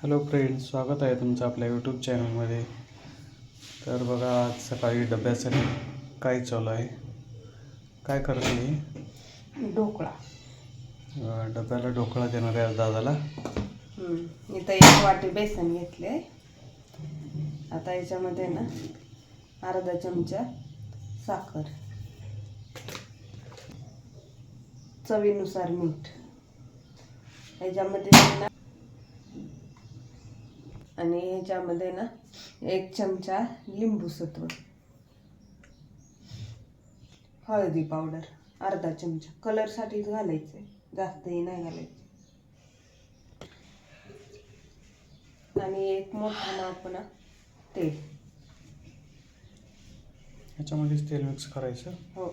Hello friends स्वागत आहे तुमचं आपल्या यूट्यूब चॅनलमध्ये तर बघा आज सकाळी डब्यासाठी काय चालू आहे? काय करते? ढोकळा. डब्याला ढोकळा देणार आहे दादाला. इथं एक वाटी बेसन घेतले आता याच्यामध्ये ना अर्धा चमचा साखर. चवीनुसार मीठ. ह्याच्यामध्ये ना आणि ह्याच्यामध्ये ना एक चमचा लिंबू सत्व. हळदी पावडर अर्धा चमचा. कलरसाठीच घालायचं जास्तही नाही घालायचं. आणि एक मोठा माप ना तेल. ह्याच्यामध्येच तेल मिक्स करायचं? हो.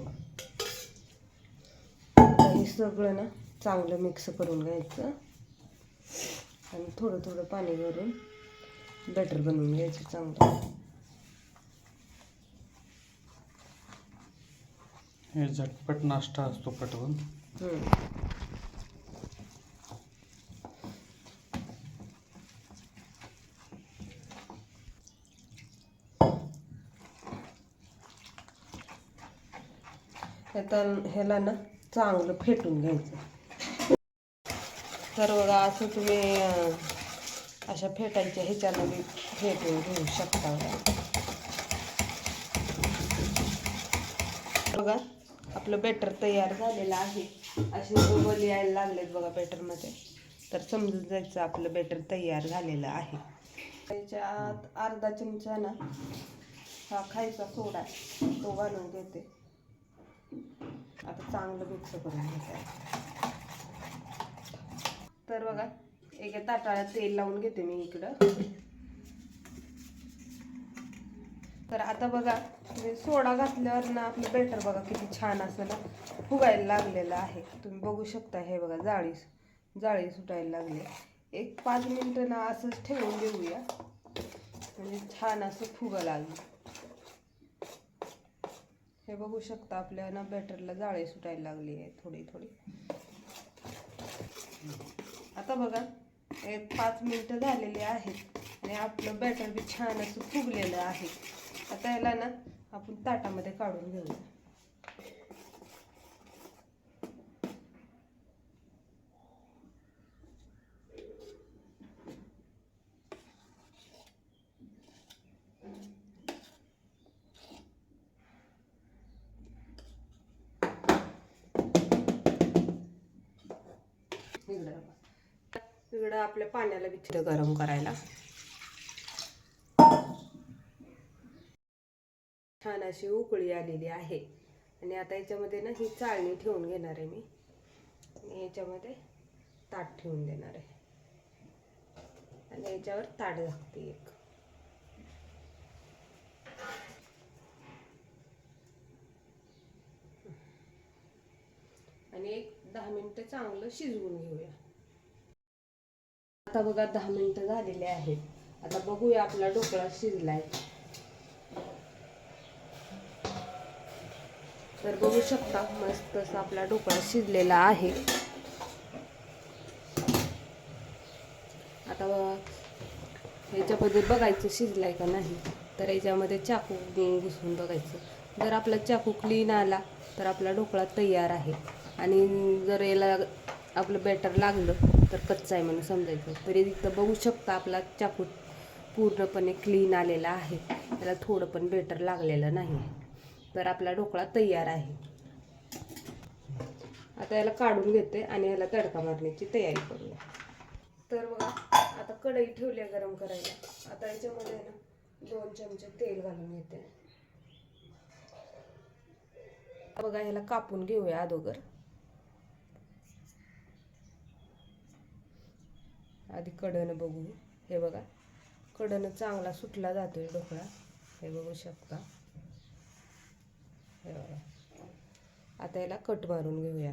हे सगळं ना चांगलं मिक्स करून घ्यायचं. आणि थोडं थोडं पाणी भरून बॅटर बनवून घ्यायचं चांगलं. हे झटपट नाश्ता असतो पटवून. आता ह्याला ना चांगलं फेटून घ्यायचं. तर बघा असं तुम्ही अशा फेटायच्या ह्याच्यानं बी फेट घेऊ शकता. बघा आपलं बेटर तयार झालेलं आहे. असे बबल यायला लागलेत बघा बेटरमध्ये तर समजून जायचं आपलं बेटर तयार झालेलं आहे. त्याच्यात अर्धा चमचा ना हा खायचा सोडा तो घालून घेते. आता चांगलं मिक्स करून घ्यायचं तर बघा एका ताटाला तेल लावून घेते मी इकडं. तर आता बघा सोडा घातल्यावर ना आपलं बेटर बघा किती छान असं ना फुगायला लागलेलं आहे. तुम्ही बघू शकता हे बघा जाळी जाळी सुटायला लागली. एक पाच मिनटं ना असंच ठेवून देऊया. म्हणजे छान असं फुगा लागलं. हे बघू शकता आपल्या ना बॅटरला जाळी सुटायला लागली आहे थोडी थोडी. आता बघा एक पाच मिनटं झालेली आहेत आणि आपलं बॅटर बी छान असं फुगलेलं आहे. आता याला ना आपण ताटामध्ये काढून घेऊया. इकडं इकडं आपल्या पाण्याला बी गरम करायला. छान अशी उकळी आलेली आहे. आणि आता याच्यामध्ये ना ही चाळणी ठेवून घेणार आहे मी. आणि याच्यामध्ये ताट ठेवून देणार आहे. आणि याच्यावर ताट झाकते एक. आणि एक दहा मिनटं चांगलं शिजवून घेऊया. आता बघा दहा मिनटं झालेले आहेत. आता बघूया आपला ढोकळा शिजलाय. तर बघू शकता मस्त असा आपला ढोकळा शिजलेला आहे. आता ह्याच्यामध्ये बघायचं शिजलाय का नाही तर याच्यामध्ये चाकू घुसून बघायचं. जर आपला चाकू क्लीन आला तर आपला ढोकळा तयार आहे. आणि जर याला आपलं बॅटर लागलं तर कच्चा आहे म्हणून समजायचं. तरी इथं बघू शकता आपला चाकू पूर्णपणे क्लीन आलेला आहे. त्याला थोडं पण बेटर लागलेलं नाही. तर आपला ढोकळा तयार आहे. आता याला काढून घेते आणि याला तडका मारण्याची तयारी करूया. तर बघा आता कढई ठेवली आहे गरम करायला. आता याच्यामध्ये ना दोन चमचे तेल घालून घेते बघा ह्याला कापून घेऊया अगोदर. आधी कडनं बघू. हे बघा. कडनं चांगला सुटला जातो आहे ढोकळा. हे बघू शकता. हे बघा. आता याला कट मारून घेऊया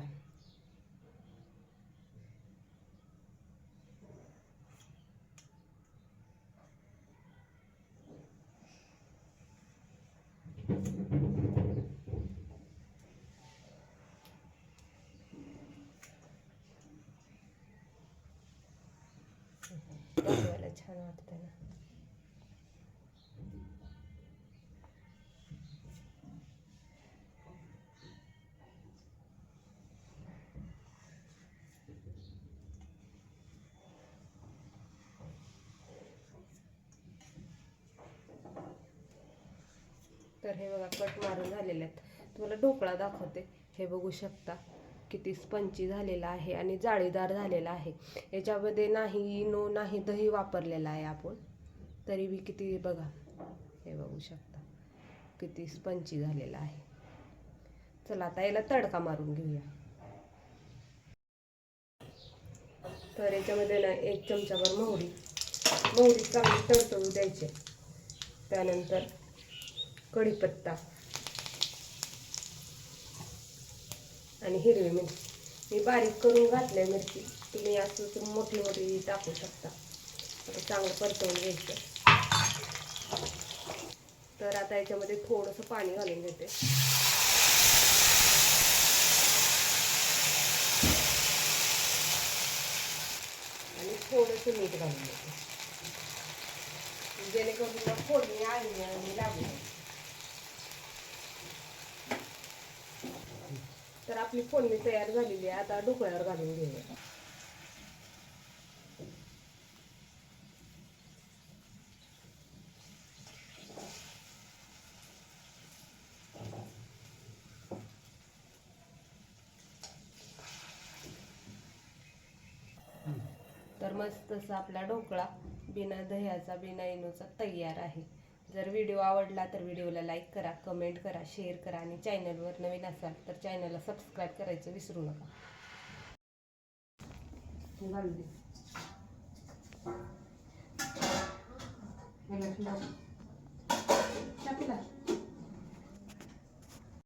दाखवायला काय छान वाटतं ना तर हे बघा कट मारून झालेले आहेत. तुम्हाला ढोकळा दाखवते. हे बघू शकता. किती स्पंची झालेला आहे आणि जाळीदार झालेला आहे. याच्यामध्ये नाही नो नाही दही वापरलेला आहे आपण. तरी बी किती बघा. हे बघू शकता. किती स्पंची झालेला आहे. चला आता याला तडका मारून घेऊया. तर याच्यामध्ये ना एक चमचाभर मोहरी. मोहरी चांगली तडतडू द्यायची. त्यानंतर कढीपत्ता. आणि हिरवी मिरची. मी बारीक करून घातल्या मिरची. तुम्ही असं मोठी मोठी टाकू शकता. आता चांगलं परतवून घ्यायचं. तर आता याच्यामध्ये थोडंसं पाणी घालून घेते. आणि थोडंसं मीठ घालून घेते. जेणेकरून फोडणी आणली आणि लागू तर आपली फोडणी तयार झालेली आहे. आता ढोकळ्यावर घालून घेऊया. तर मस्त असा आपला ढोकळा बिना दह्याचा बिना इनोचा तयार आहे. जर व्हिडिओ आवडला तर व्हिडिओला लाईक करा कमेंट करा शेअर करा आणि चॅनलवर नवीन असाल तर चॅनलला सबस्क्राईब करायचं विसरू नका.